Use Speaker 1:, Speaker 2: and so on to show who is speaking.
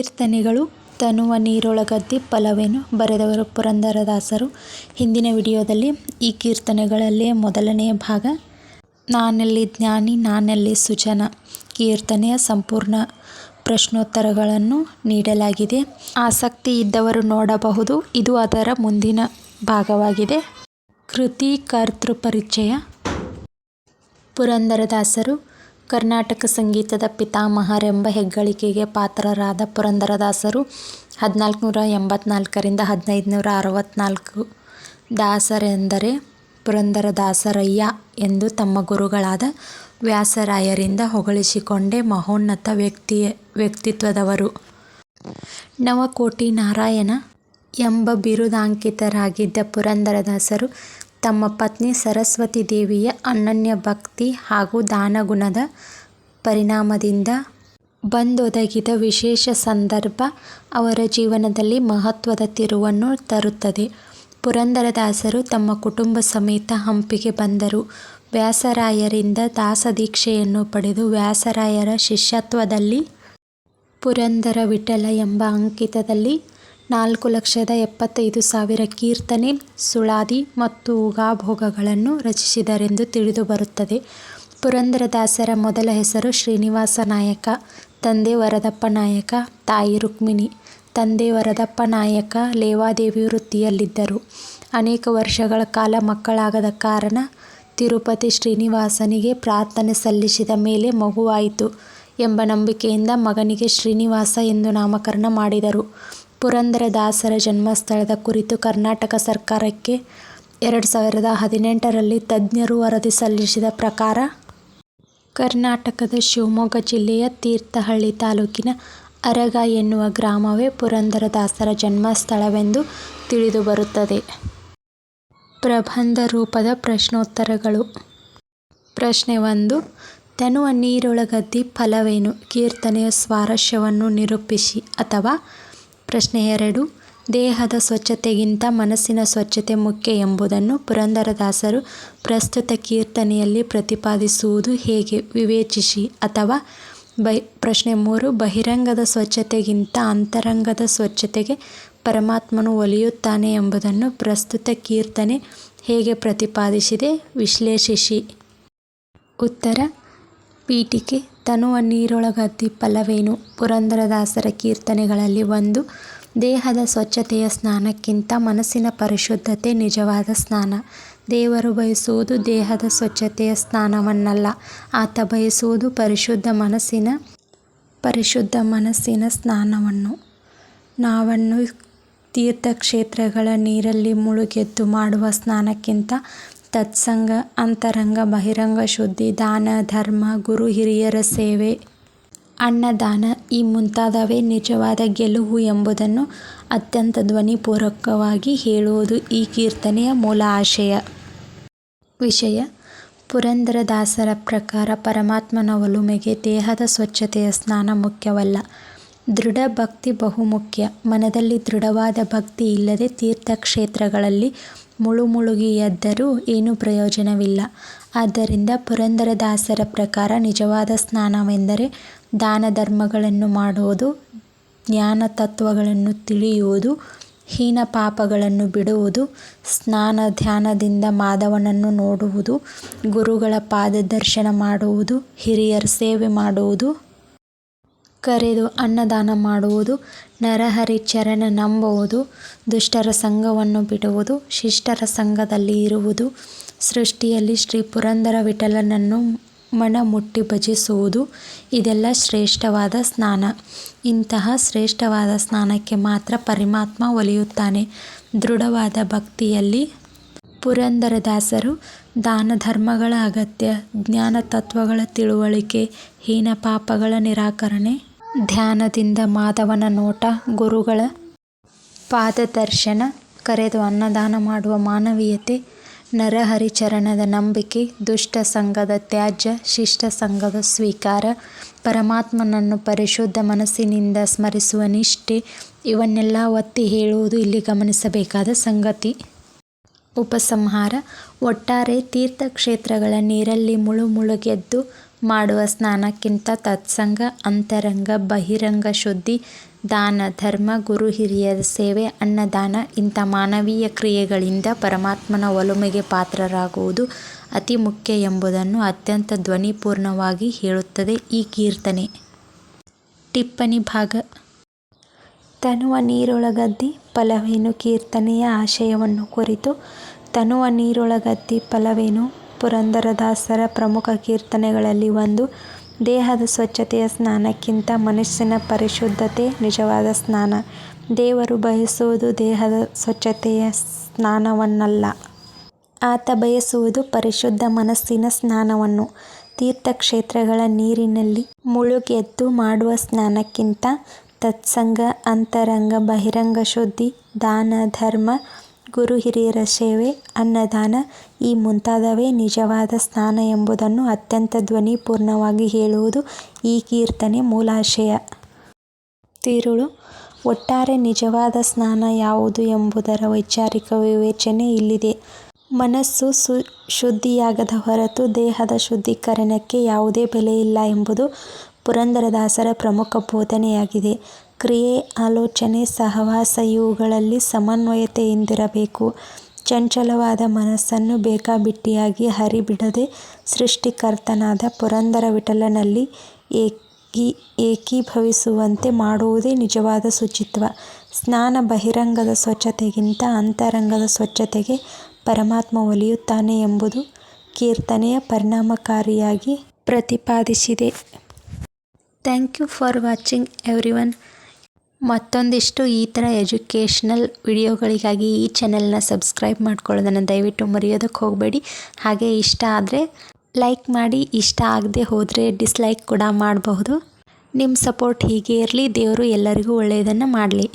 Speaker 1: ಕೀರ್ತನೆಗಳು, ತನುವ ನೀರೊಳಗದ್ದಿ ಫಲವೇನು? ಬರೆದವರು ಪುರಂದರದಾಸರು. ಹಿಂದಿನ ವಿಡಿಯೋದಲ್ಲಿ ಈ ಕೀರ್ತನೆಗಳಲ್ಲೇ ಮೊದಲನೆಯ ಭಾಗ. ನಾನೆಲ್ಲಿ ಜ್ಞಾನಿ, ನಾನಲ್ಲಿ ಸುಜನ. ಕೀರ್ತನೆಯ ಸಂಪೂರ್ಣ ಪ್ರಶ್ನೋತ್ತರಗಳನ್ನು ನೀಡಲಾಗಿದೆ. ಆಸಕ್ತಿ ಇದ್ದವರು ನೋಡಬಹುದು. ಇದು ಅದರ ಮುಂದಿನ ಭಾಗವಾಗಿದೆ. ಕೃತಿ ಕರ್ತೃ ಪರಿಚಯ ಪುರಂದರದಾಸರು ಕರ್ನಾಟಕ ಸಂಗೀತದ ಪಿತಾಮಹರೆಂಬ ಹೆಗ್ಗಳಿಕೆಗೆ ಪಾತ್ರರಾದ ಪುರಂದರದಾಸರು ಹದಿನಾಲ್ಕುನೂರ ಎಂಬತ್ನಾಲ್ಕರಿಂದ ಹದಿನೈದುನೂರ ಅರವತ್ನಾಲ್ಕು ದಾಸರೆಂದರೆ ಪುರಂದರದಾಸರಯ್ಯ ಎಂದು ತಮ್ಮ ಗುರುಗಳಾದ ವ್ಯಾಸರಾಯರಿಂದ ಹೊಗಳಿಸಿಕೊಂಡೇ ಮಹೋನ್ನತ ವ್ಯಕ್ತಿಯ ವ್ಯಕ್ತಿತ್ವದವರು. ನವಕೋಟಿ ನಾರಾಯಣ ಎಂಬ ಬಿರುದಾಂಕಿತರಾಗಿದ್ದ ಪುರಂದರದಾಸರು ತಮ್ಮ ಪತ್ನಿ ಸರಸ್ವತಿ ದೇವಿಯ ಅನನ್ಯ ಭಕ್ತಿ ಹಾಗೂ ದಾನಗುಣದ ಪರಿಣಾಮದಿಂದ ಬಂದೊದಗಿದ ವಿಶೇಷ ಸಂದರ್ಭ ಅವರ ಜೀವನದಲ್ಲಿ ಮಹತ್ವದ ತಿರುವನ್ನು ತರುತ್ತದೆ. ಪುರಂದರದಾಸರು ತಮ್ಮ ಕುಟುಂಬ ಸಮೇತ ಹಂಪಿಗೆ ಬಂದರು. ವ್ಯಾಸರಾಯರಿಂದ ದಾಸದೀಕ್ಷೆಯನ್ನು ಪಡೆದು ವ್ಯಾಸರಾಯರ ಶಿಷ್ಯತ್ವದಲ್ಲಿ ಪುರಂದರ ವಿಠಲ ಎಂಬ ಅಂಕಿತದಲ್ಲಿ ನಾಲ್ಕು ಲಕ್ಷದ ಎಪ್ಪತ್ತೈದು ಸಾವಿರ ಕೀರ್ತನೆ, ಸುಳಾದಿ ಮತ್ತು ಉಗಾಭೋಗಗಳನ್ನು ರಚಿಸಿದರೆಂದು ತಿಳಿದುಬರುತ್ತದೆ. ಪುರಂದರದಾಸರ ಮೊದಲ ಹೆಸರು ಶ್ರೀನಿವಾಸ ನಾಯಕ. ತಂದೆ ವರದಪ್ಪ ನಾಯಕ, ತಾಯಿ ರುಕ್ಮಿಣಿ. ತಂದೆ ವರದಪ್ಪ ನಾಯಕ ಲೇವಾದೇವಿ ವೃತ್ತಿಯಲ್ಲಿದ್ದರು. ಅನೇಕ ವರ್ಷಗಳ ಕಾಲ ಮಕ್ಕಳಾಗದ ಕಾರಣ ತಿರುಪತಿ ಶ್ರೀನಿವಾಸನಿಗೆ ಪ್ರಾರ್ಥನೆ ಸಲ್ಲಿಸಿದ ಮೇಲೆ ಮಗುವಾಯಿತು ಎಂಬ ನಂಬಿಕೆಯಿಂದ ಮಗನಿಗೆ ಶ್ರೀನಿವಾಸ ಎಂದು ನಾಮಕರಣ ಮಾಡಿದರು. ಪುರಂದರದಾಸರ ಜನ್ಮಸ್ಥಳದ ಕುರಿತು ಕರ್ನಾಟಕ ಸರ್ಕಾರಕ್ಕೆ ಎರಡು ಸಾವಿರದ ಹದಿನೆಂಟರಲ್ಲಿ ತಜ್ಞರು ವರದಿ ಸಲ್ಲಿಸಿದ ಪ್ರಕಾರ, ಕರ್ನಾಟಕದ ಶಿವಮೊಗ್ಗ ಜಿಲ್ಲೆಯ ತೀರ್ಥಹಳ್ಳಿ ತಾಲೂಕಿನ ಅರಗ ಎನ್ನುವ ಗ್ರಾಮವೇ ಪುರಂದರದಾಸರ ಜನ್ಮಸ್ಥಳವೆಂದು ತಿಳಿದುಬರುತ್ತದೆ. ಪ್ರಬಂಧ ರೂಪದ ಪ್ರಶ್ನೋತ್ತರಗಳು ಪ್ರಶ್ನೆ ಒಂದು, ತನುವ ನೀರೊಳಗದ್ದಿ ಫಲವೇನು ಕೀರ್ತನೆಯ ಸ್ವಾರಸ್ಯವನ್ನು ನಿರೂಪಿಸಿ ಅಥವಾ ಪ್ರಶ್ನೆ ಎರಡು. ದೇಹದ ಸ್ವಚ್ಛತೆಗಿಂತ ಮನಸ್ಸಿನ ಸ್ವಚ್ಛತೆ ಮುಖ್ಯ ಎಂಬುದನ್ನು ಪುರಂದರದಾಸರು ಪ್ರಸ್ತುತ ಕೀರ್ತನೆಯಲ್ಲಿ ಪ್ರತಿಪಾದಿಸುವುದು ಹೇಗೆ? ವಿವೇಚಿಸಿ. ಅಥವಾ ಪ್ರಶ್ನೆ ಮೂರು. ಬಹಿರಂಗದ ಸ್ವಚ್ಛತೆಗಿಂತ ಅಂತರಂಗದ ಸ್ವಚ್ಛತೆಗೆ ಪರಮಾತ್ಮನು ಒಲಿಯುತ್ತಾನೆ ಎಂಬುದನ್ನು ಪ್ರಸ್ತುತ ಕೀರ್ತನೆ ಹೇಗೆ ಪ್ರತಿಪಾದಿಸಿದೆ? ವಿಶ್ಲೇಷಿಸಿ. ಉತ್ತರ. ಪೀಠಿಕೆ ತನುವ ನೀರೊಳಗದ್ದಿ ಫಲವೇನು ಪುರಂದರದಾಸರ ಕೀರ್ತನೆಗಳಲ್ಲಿ ಒಂದು ದೇಹದ ಸ್ವಚ್ಛತೆಯ ಸ್ನಾನಕ್ಕಿಂತ ಮನಸ್ಸಿನ ಪರಿಶುದ್ಧತೆ ನಿಜವಾದ ಸ್ನಾನ. ದೇವರು ಬಯಸುವುದು ದೇಹದ ಸ್ವಚ್ಛತೆಯ ಸ್ನಾನವನ್ನಲ್ಲ, ಆತ ಬಯಸುವುದು ಪರಿಶುದ್ಧ ಮನಸ್ಸಿನ ಪರಿಶುದ್ಧ ಮನಸ್ಸಿನ ಸ್ನಾನವನ್ನು. ನಾವನ್ನು ತೀರ್ಥಕ್ಷೇತ್ರಗಳ ನೀರಲ್ಲಿ ಮುಳುಗೆದ್ದು ಮಾಡುವ ಸ್ನಾನಕ್ಕಿಂತ ಸತ್ಸಂಗ, ಅಂತರಂಗ ಬಹಿರಂಗ ಶುದ್ಧಿ, ದಾನ ಧರ್ಮ, ಗುರು ಹಿರಿಯರ ಸೇವೆ, ಅನ್ನದಾನ ಈ ಮುಂತಾದವೇ ನಿಜವಾದ ಗೆಲುವು ಎಂಬುದನ್ನು ಅತ್ಯಂತ ಧ್ವನಿಪೂರ್ವಕವಾಗಿ ಹೇಳುವುದು ಈ ಕೀರ್ತನೆಯ ಮೂಲ ಆಶಯ. ವಿಷಯ ಪುರಂದರದಾಸರ ಪ್ರಕಾರ ಪರಮಾತ್ಮನ ಒಲುಮೆಗೆ ದೇಹದ ಸ್ವಚ್ಛತೆಯ ಸ್ನಾನ ಮುಖ್ಯವಲ್ಲ, ದೃಢ ಭಕ್ತಿ ಬಹುಮುಖ್ಯ. ಮನದಲ್ಲಿ ದೃಢವಾದ ಭಕ್ತಿ ಇಲ್ಲದೆ ತೀರ್ಥಕ್ಷೇತ್ರಗಳಲ್ಲಿ ಮುಳುಮುಳುಗಿ ಎದ್ದರೂ ಏನೂ ಪ್ರಯೋಜನವಿಲ್ಲ. ಆದ್ದರಿಂದ ಪುರಂದರದಾಸರ ಪ್ರಕಾರ ನಿಜವಾದ ಸ್ನಾನವೆಂದರೆ ದಾನ ಧರ್ಮಗಳನ್ನು ಮಾಡುವುದು, ಜ್ಞಾನ ತತ್ವಗಳನ್ನು ತಿಳಿಯುವುದು, ಹೀನ ಪಾಪಗಳನ್ನು ಬಿಡುವುದು, ಸ್ನಾನ ಧ್ಯಾನದಿಂದ ಮಾಧವನನ್ನು ನೋಡುವುದು, ಗುರುಗಳ ಪಾದದರ್ಶನ ಮಾಡುವುದು, ಹಿರಿಯರ ಸೇವೆ ಮಾಡುವುದು, ಕರೆದು ಅನ್ನದಾನ ಮಾಡುವುದು, ನರಹರಿ ಚರಣ ನಂಬುವುದು, ದುಷ್ಟರ ಸಂಗವನ್ನು ಬಿಡುವುದು, ಶಿಷ್ಟರ ಸಂಗದಲ್ಲಿ ಇರುವುದು, ಸೃಷ್ಟಿಯಲ್ಲಿ ಶ್ರೀ ಪುರಂದರ ವಿಠಲನನ್ನು ಮನಮುಟ್ಟಿ ಭಜಿಸುವುದು ಇದೆಲ್ಲ ಶ್ರೇಷ್ಠವಾದ ಸ್ನಾನ. ಇಂತಹ ಶ್ರೇಷ್ಠವಾದ ಸ್ನಾನಕ್ಕೆ ಮಾತ್ರ ಪರಮಾತ್ಮ ಒಲಿಯುತ್ತಾನೆ. ದೃಢವಾದ ಭಕ್ತಿಯಲ್ಲಿ ಪುರಂದರದಾಸರು ದಾನ ಧರ್ಮಗಳ ಅಗತ್ಯ, ಜ್ಞಾನತತ್ವಗಳ ತಿಳುವಳಿಕೆ, ಹೀನ ಪಾಪಗಳ ನಿರಾಕರಣೆ, ಧ್ಯಾನದಿಂದ ಮಾಧವನ ನೋಟ, ಗುರುಗಳ ಪಾದದರ್ಶನ, ಕರೆದು ಅನ್ನದಾನ ಮಾಡುವ ಮಾನವೀಯತೆ, ನರಹರಿಚರಣದ ನಂಬಿಕೆ, ದುಷ್ಟ ಸಂಘದ ತ್ಯಾಜ್ಯ, ಶಿಷ್ಟ ಸಂಘದ ಸ್ವೀಕಾರ, ಪರಮಾತ್ಮನನ್ನು ಪರಿಶುದ್ಧ ಮನಸ್ಸಿನಿಂದ ಸ್ಮರಿಸುವ ನಿಷ್ಠೆ ಇವನ್ನೆಲ್ಲ ಒತ್ತಿ ಹೇಳುವುದು ಇಲ್ಲಿ ಗಮನಿಸಬೇಕಾದ ಸಂಗತಿ. ಉಪಸಂಹಾರ ಒಟ್ಟಾರೆ ತೀರ್ಥಕ್ಷೇತ್ರಗಳ ನೀರಲ್ಲಿ ಮುಳು ಮುಳುಗೆದ್ದು ಮಾಡುವ ಸ್ನಾನಕ್ಕಿಂತ ತತ್ಸಂಗ, ಅಂತರಂಗ, ಬಹಿರಂಗ ಶುದ್ಧಿ, ದಾನ, ಧರ್ಮ, ಗುರು ಹಿರಿಯರ ಸೇವೆ, ಅನ್ನದಾನ ಇಂಥ ಮಾನವೀಯ ಕ್ರಿಯೆಗಳಿಂದ ಪರಮಾತ್ಮನ ಒಲುಮೆಗೆ ಪಾತ್ರರಾಗುವುದು ಅತಿ ಮುಖ್ಯ ಎಂಬುದನ್ನು ಅತ್ಯಂತ ಧ್ವನಿಪೂರ್ಣವಾಗಿ ಹೇಳುತ್ತದೆ ಈ ಕೀರ್ತನೆ. ಟಿಪ್ಪಣಿ ಭಾಗ. ತನುವ ನೀರೊಳಗದ್ದಿ ಫಲವೇನು ಕೀರ್ತನೆಯ ಆಶಯವನ್ನು ಕುರಿತು? ತನುವ ನೀರೊಳಗದ್ದಿ ಫಲವೇನು? ಪುರಂದರದಾಸರ ಪ್ರಮುಖ ಕೀರ್ತನೆಗಳಲ್ಲಿ ಒಂದು. ದೇಹದ ಸ್ವಚ್ಛತೆಯ ಸ್ನಾನಕ್ಕಿಂತ ಮನಸ್ಸಿನ ಪರಿಶುದ್ಧತೆ ನಿಜವಾದ ಸ್ನಾನ. ದೇವರು ಬಯಸುವುದು ದೇಹದ ಸ್ವಚ್ಛತೆಯ ಸ್ನಾನವನ್ನಲ್ಲ. ಆತ ಬಯಸುವುದು ಪರಿಶುದ್ಧ ಮನಸ್ಸಿನ ಸ್ನಾನವನ್ನು. ತೀರ್ಥಕ್ಷೇತ್ರಗಳ ನೀರಿನಲ್ಲಿ ಮುಳುಗೆದ್ದು ಮಾಡುವ ಸ್ನಾನಕ್ಕಿಂತ ತತ್ಸಂಗ, ಅಂತರಂಗ, ಬಹಿರಂಗ ಶುದ್ಧಿ, ದಾನ, ಧರ್ಮ ಗುರು ಹಿರಿಯರ ಸೇವೆ, ಅನ್ನದಾನ ಈ ಮುಂತಾದವೇ ನಿಜವಾದ ಸ್ನಾನ ಎಂಬುದನ್ನು ಅತ್ಯಂತ ಧ್ವನಿಪೂರ್ಣವಾಗಿ ಹೇಳುವುದು ಈ ಕೀರ್ತನೆ ಮೂಲಾಶಯ. ತಿರುಳು, ಒಟ್ಟಾರೆ ನಿಜವಾದ ಸ್ನಾನ ಯಾವುದು ಎಂಬುದರ ವೈಚಾರಿಕ ವಿವೇಚನೆ ಇಲ್ಲಿದೆ. ಮನಸ್ಸು ಶುದ್ಧಿಯಾಗದ ಹೊರತು ದೇಹದ ಶುದ್ಧೀಕರಣಕ್ಕೆ ಯಾವುದೇ ಬೆಲೆಯಿಲ್ಲ ಎಂಬುದು ಪುರಂದರದಾಸರ ಪ್ರಮುಖ ಬೋಧನೆಯಾಗಿದೆ. ಕ್ರಿಯೆ, ಆಲೋಚನೆ, ಸಹವಾಸ ಇವುಗಳಲ್ಲಿ ಸಮನ್ವಯತೆಯಿಂದಿರಬೇಕು. ಚಂಚಲವಾದ ಮನಸ್ಸನ್ನು ಬೇಕಾಬಿಟ್ಟಿಯಾಗಿ ಹರಿಬಿಡದೆ ಸೃಷ್ಟಿಕರ್ತನಾದ ಪುರಂದರ ವಿಠಲನಲ್ಲಿ ಏಕಿ, ಏಕೀಭವಿಸುವಂತೆ ಮಾಡುವುದೇ ನಿಜವಾದ ಶುಚಿತ್ವ. ಸ್ನಾನ ಬಹಿರಂಗದ ಸ್ವಚ್ಛತೆಗಿಂತ ಅಂತರಂಗದ ಸ್ವಚ್ಛತೆಗೆ ಪರಮಾತ್ಮ ಒಲಿಯುತ್ತಾನೆ ಎಂಬುದು ಕೀರ್ತನೆಯ ಪರಿಣಾಮಕಾರಿಯಾಗಿ ಪ್ರತಿಪಾದಿಸಿದೆ. Thank you for watching everyone ಮತ್ತೊಂದಿಷ್ಟು ಈ ಥರ ಎಜುಕೇಷ್ನಲ್ ವಿಡಿಯೋಗಳಿಗಾಗಿ ಈ ಚಾನೆಲ್ನ ಸಬ್ಸ್ಕ್ರೈಬ್ ಮಾಡ್ಕೊಳ್ಳೋದನ್ನು ದಯವಿಟ್ಟು ಮರೆಯೋದಕ್ಕೆ ಹೋಗಬೇಡಿ. ಹಾಗೆ ಇಷ್ಟ ಆದರೆ ಲೈಕ್ ಮಾಡಿ, ಇಷ್ಟ ಆಗದೆ ಹೋದರೆ ಡಿಸ್ಲೈಕ್ ಕೂಡ ಮಾಡಬಹುದು. ನಿಮ್ಮ ಸಪೋರ್ಟ್ ಹೀಗೆ ಇರಲಿ, ದೇವರು ಎಲ್ಲರಿಗೂ ಒಳ್ಳೆಯದನ್ನು ಮಾಡಲಿ.